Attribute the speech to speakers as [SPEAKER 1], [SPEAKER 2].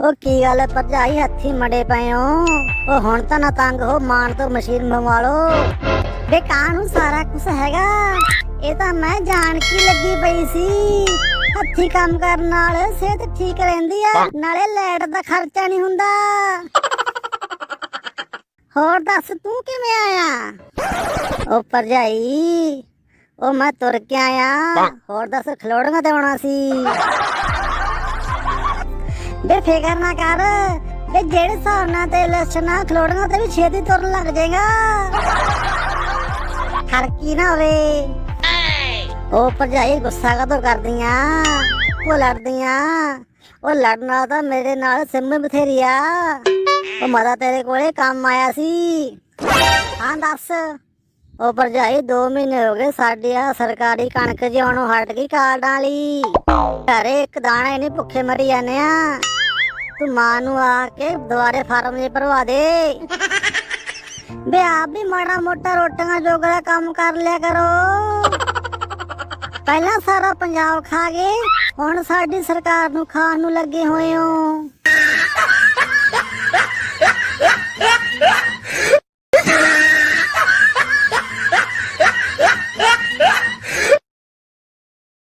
[SPEAKER 1] ਉਹ ਕੀ ਗੱਲ ਹੈ ਭਰਜਾਈ ਹੱਥੀ ਮੜੇ ਪਏ ਹੋ? ਉਹ ਹੁਣ ਤਾਂ ਨਾ ਤੰਗ ਹੋ ਮਾਨ ਤੋਂ ਮਸ਼ੀਨ ਮੰਗਵਾ ਲਓ। ਵੇ ਕਾਹਨੂੰ ਸਾਰਾ ਕੁਝ ਹੈਗਾ। ਇਹ ਤਾਂ ਮੈਂ ਜਾਣ ਕੀ ਲੱਗੀ ਪਈ ਸੀ। ਹੱਥੀ ਕੰਮ ਕਰਨ ਨਾਲ ਸਿਹਤ ਠੀਕ ਰਹਿੰਦੀ ਆ ਨਾਲੇ ਲੈਟ ਦਾ ਖਰਚਾ ਨਹੀਂ ਹੁੰਦਾ। ਹੋਰ ਦੱਸ ਤੂੰ ਕਿਵੇਂ ਆਇਆ? ਉਹ ਭਰਜਾਈ ਉਹ ਮੈਂ ਤੁਰ ਕੇ ਆਇਆ। ਹੋਰ ਦੱਸ ਖਲੋੜੀਆਂ ਤੇ ਆਉਣਾ ਸੀ। ਬੇ ਫਿਕਰ ਨਾ ਕਰ। ਬੇ ਜਿਹੜੇ ਹਿਸਾਬ ਨਾਲ ਤੇ ਲੱਛਣਾ ਖਲੋੜੀਆਂ ਤੇ ਵੀ ਛੇਤੀ ਤੁਰਨ ਲੱਗ ਜਾਏਗਾ। ਖਰਕੀ ਨਾ ਹੋਵੇ। ਉਹ ਭਰਜਾਈ ਗੁੱਸਾ ਕਦੋਂ ਕਰਦੀਆਂ? ਉਹ ਲੜਦੀਆਂ। ਉਹ ਲੜਨਾ ਤਾਂ ਮੇਰੇ ਨਾਲ ਸਿਮ ਬਥੇਰੀ ਆ। ਉਹ ਮਾਤਾ ਤੇਰੇ ਕੋਲੇ ਕੰਮ ਆਇਆ ਸੀ। ਹਾਂ, ਦੱਸ। ਉਹ ਭਰਜਾਈ 2 ਮਹੀਨੇ ਹੋ ਗਏ ਸਾਡੀ ਆ ਸਰਕਾਰੀ ਕਣਕ ਜਿਉਣੋਂ ਹਟ ਗਈ ਕਾਰਡਾਂ ਵਾਲੀ। ਘਰੇ ਇੱਕ ਦਾਣਾ ਹੀ ਭੁੱਖੇ ਮਰੀ ਜਾਂਦੇ ਆ। ਤੂੰ ਮਾਂ ਨੂੰ ਆ ਕੇ ਦੁਬਾਰੇ ਫਾਰਮ ਜੇ ਭਰਵਾ ਦੇ। ਬੇ ਆਪ ਵੀ ਮਾੜਾ ਮੋਟਾ ਰੋਟੀਆਂ ਜੋਗਰਾ ਕੰਮ ਕਰ ਲਿਆ ਕਰੋ। ਪਹਿਲਾਂ ਸਾਰਾ ਪੰਜਾਬ ਖਾ ਗਏ, ਹੁਣ ਸਾਡੀ ਸਰਕਾਰ ਨੂੰ ਖਾਣ ਨੂੰ ਲੱਗੇ ਹੋਏ ਹੋ।